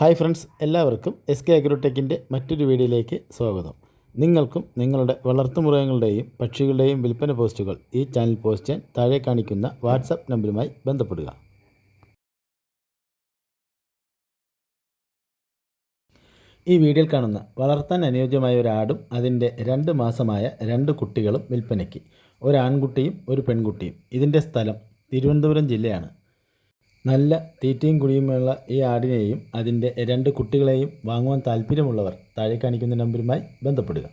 Hi friends എല്ലാവർക്കും S K അഗ്രോടെക്കിന്റെ മറ്റൊരു വീഡിയോയിലേക്ക് സ്വാഗതം. നിങ്ങൾക്കും നിങ്ങളുടെ വളർത്തുമൃഗങ്ങളുടെയും പക്ഷികളുടെയും വിൽപ്പന പോസ്റ്റുകൾ ഈ ചാനൽ പോസ്റ്റ് ചെയ്യാൻ താഴെ കാണിക്കുന്ന വാട്സപ്പ് നമ്പറുമായി ബന്ധപ്പെടുക. ഈ വീഡിയോയിൽ കാണുന്ന വളർത്താൻ അനുയോജ്യമായ ഒരു ആടും അതിന്റെ രണ്ട് മാസമായ രണ്ട് കുട്ടികളും വിൽപ്പനയ്ക്ക്. ഒരു ആൺകുട്ടിയും ഒരു പെൺകുട്ടിയും. ഇതിന്റെ സ്ഥലം തിരുവനന്തപുരം ജില്ലയാണ്. നല്ല തീറ്റയും കുടിയുമുള്ള ഈ ആടിനെയും അതിന്റെ രണ്ട് കുട്ടികളെയും വാങ്ങുവാൻ താല്പര്യമുള്ളവർ താഴെ കാണിക്കുന്ന നമ്പരുമായി ബന്ധപ്പെടുക.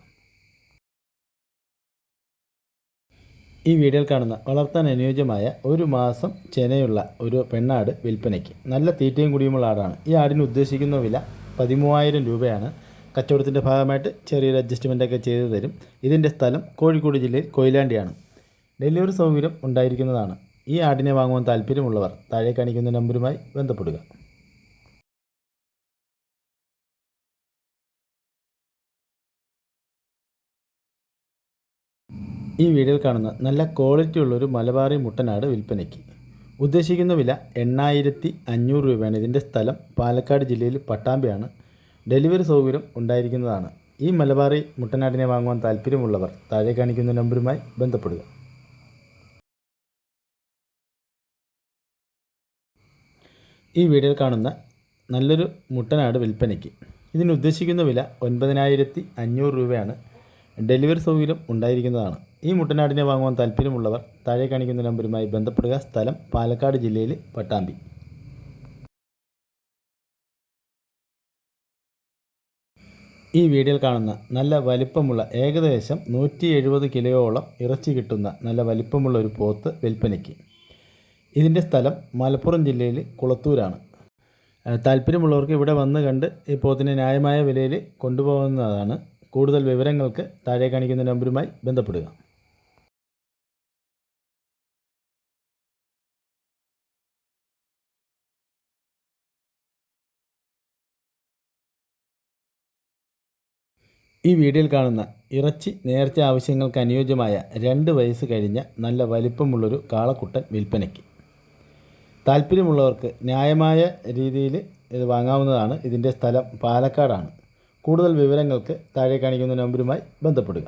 ഈ വീഡിയോയിൽ കാണുന്ന വളർത്താൻ അനുയോജ്യമായ ഒരു മാസം ചെനയുള്ള ഒരു പെണ്ണാട് വിൽപ്പനയ്ക്ക് നല്ല തീറ്റയും കുടിയുമുള്ള ആടാണ്. ഈ ആടിന് ഉദ്ദേശിക്കുന്ന വില പതിമൂവായിരം രൂപയാണ്. കച്ചവടത്തിന്റെ ഭാഗമായിട്ട് ചെറിയൊരു അഡ്ജസ്റ്റ്മെന്റൊക്കെ ചെയ്തു തരും. ഇതിന്റെ സ്ഥലം കോഴിക്കോട് ജില്ലയിൽ കൊയിലാണ്ടിയാണ്. ഡെലിവറി സൗകര്യം ഉണ്ടായിരിക്കുന്നതാണ്. ഈ ആടിനെ വാങ്ങുവാൻ താല്പര്യമുള്ളവർ താഴെ കാണിക്കുന്ന നമ്പറുമായി ബന്ധപ്പെടുക. ഈ വീഡിയോയിൽ കാണുന്ന നല്ല ക്വാളിറ്റി ഉള്ളൊരു മലബാറി മുട്ടനാട് വിൽപ്പനയ്ക്ക്. ഉദ്ദേശിക്കുന്ന വില എണ്ണായിരത്തി അഞ്ഞൂറ് രൂപയാണ്. ഇതിന്റെ സ്ഥലം പാലക്കാട് ജില്ലയിൽ പട്ടാമ്പിയാണ്. ഡെലിവറി സൗകര്യം ഉണ്ടായിരിക്കുന്നതാണ്. ഈ മലബാറി മുട്ടനാടിനെ വാങ്ങുവാൻ താല്പര്യമുള്ളവർ താഴെ കാണിക്കുന്ന നമ്പറുമായി ബന്ധപ്പെടുക. ഈ വീഡിയോയിൽ കാണുന്ന നല്ലൊരു മുട്ടനാട് വിൽപ്പനയ്ക്ക്. ഇതിന് ഉദ്ദേശിക്കുന്ന വില ഒൻപതിനായിരത്തി അഞ്ഞൂറ് രൂപയാണ്. ഡെലിവറി സൗകര്യം ഉണ്ടായിരിക്കുന്നതാണ്. ഈ മുട്ടനാടിനെ വാങ്ങുവാൻ താല്പര്യമുള്ളവർ താഴെ കാണിക്കുന്ന നമ്പരുമായി ബന്ധപ്പെടുക. സ്ഥലം പാലക്കാട് ജില്ലയിൽ പട്ടാമ്പി. ഈ വീഡിയോയിൽ കാണുന്ന നല്ല വലിപ്പമുള്ള ഏകദേശം നൂറ്റി എഴുപത് കിലോയോളം ഇറച്ചി കിട്ടുന്ന നല്ല വലിപ്പമുള്ള ഒരു പോത്ത് വിൽപ്പനയ്ക്ക്. ഇതിന്റെ സ്ഥലം മലപ്പുറം ജില്ലയിൽ കുളത്തൂരാണ്. താല്പര്യമുള്ളവർക്ക് ഇവിടെ വന്ന് കണ്ട് ഈ പോത്തിനെ ന്യായമായ വിലയിൽ കൊണ്ടുപോകുന്നതാണ്. കൂടുതൽ വിവരങ്ങൾക്ക് താഴെ കാണിക്കുന്ന നമ്പറുമായി ബന്ധപ്പെടുക. ഈ വീഡിയോയിൽ കാണുന്ന ഇറച്ചി നേർച്ച ആവശ്യങ്ങൾക്ക് അനുയോജ്യമായ രണ്ട് വയസ്സ് കഴിഞ്ഞ നല്ല വലിപ്പമുള്ളൊരു കാളക്കുട്ടൻ വിൽപ്പനയ്ക്ക്. താല്പര്യമുള്ളവർക്ക് ന്യായമായ രീതിയിൽ ഇത് വാങ്ങാവുന്നതാണ്. ഇതിന്റെ സ്ഥലം പാലക്കാടാണ്. കൂടുതൽ വിവരങ്ങൾക്ക് താഴെ കാണിക്കുന്ന നമ്പറുമായി ബന്ധപ്പെടുക.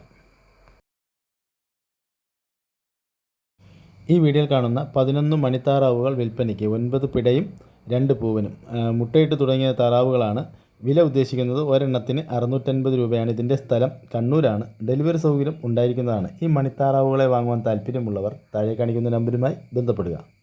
ഈ വീഡിയോയിൽ കാണുന്ന പതിനൊന്ന് മണിത്താറാവുകൾ വിൽപ്പനയ്ക്ക് ഒൻപത് പിടയും രണ്ട് പൂവനും മുട്ടയിട്ട് തുടങ്ങിയ താറാവുകളാണ് വില ഉദ്ദേശിക്കുന്നത്. ഒരെണ്ണത്തിന് അറുന്നൂറ്റൻപത് രൂപയാണ്. ഇതിന്റെ സ്ഥലം കണ്ണൂരാണ്. ഡെലിവറി സൗകര്യം ഉണ്ടായിരിക്കുന്നതാണ്. ഈ മണിത്താറാവുകളെ വാങ്ങുവാൻ താല്പര്യമുള്ളവർ താഴെ കാണിക്കുന്ന നമ്പറുമായി ബന്ധപ്പെടുക.